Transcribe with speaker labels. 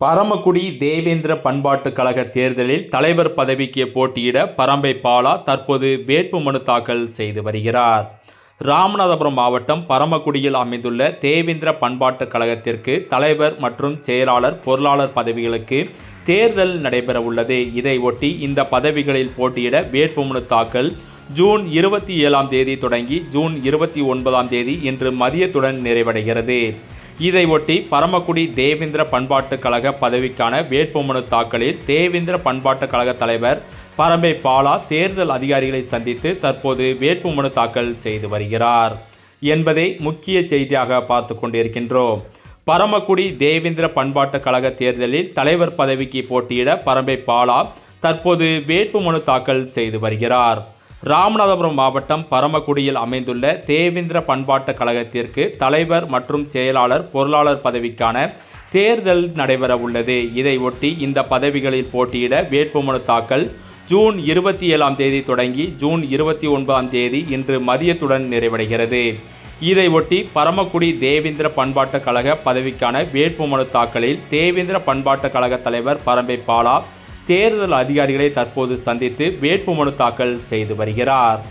Speaker 1: பரமக்குடி தேவேந்திர பண்பாட்டுக் கழக தேர்தலில் தலைவர் பதவிக்கு போட்டியிட பரம்பை பாலா தற்போது வேட்புமனு தாக்கல் செய்து வருகிறார். ராமநாதபுரம் மாவட்டம் பரமக்குடியில் அமைந்துள்ள தேவேந்திர பண்பாட்டுக் கழகத்திற்கு தலைவர் மற்றும் செயலாளர் பொருளாளர் பதவிகளுக்கு தேர்தல் நடைபெற உள்ளது. இந்த பதவிகளில் போட்டியிட வேட்புமனு தாக்கல் ஜூன் இருபத்தி ஏழாம் தேதி தொடங்கி ஜூன் இருபத்தி ஒன்பதாம் தேதி இன்று மதியத்துடன் நிறைவடைகிறது. இதை ஒட்டி பரமக்குடி தேவேந்திர பண்பாட்டுக் கழக பதவிக்கான வேட்புமனு தாக்கலில் தேவேந்திர பண்பாட்டுக் கழக தலைவர் பரம்பை பாலா தேர்தல் அதிகாரிகளை சந்தித்து தற்போது வேட்புமனு தாக்கல் செய்து வருகிறார் என்பதை முக்கிய செய்தியாக பார்த்து கொண்டிருக்கின்றோம். பரமக்குடி தேவேந்திர பண்பாட்டுக் கழக தேர்தலில் தலைவர் பதவிக்கு போட்டியிட பரம்பை பாலா தற்போது வேட்புமனு தாக்கல் செய்து வருகிறார். ராமநாதபுரம் மாவட்டம் பரமக்குடியில் அமைந்துள்ள தேவேந்திர பண்பாட்டுக் கழகத்திற்கு தலைவர் மற்றும் செயலாளர் பொருளாளர் பதவிக்கான தேர்தல் நடைபெற உள்ளது இதையொட்டி இந்த பதவிகளில் போட்டியிட வேட்புமனு தாக்கல் ஜூன் இருபத்தி ஏழாம் தேதி தொடங்கி ஜூன் இருபத்தி ஒன்பதாம் தேதி இன்று மதியத்துடன் நிறைவடைகிறது. இதையொட்டி பரமக்குடி தேவேந்திர பண்பாட்டுக் கழக பதவிக்கான வேட்புமனு தாக்கலில் தேவேந்திர பண்பாட்டுக் கழக தலைவர் பரம்பை பாலா தேர்தல் அதிகாரிகளை தற்போது சந்தித்து வேட்புமனு தாக்கல் செய்து வருகிறார்.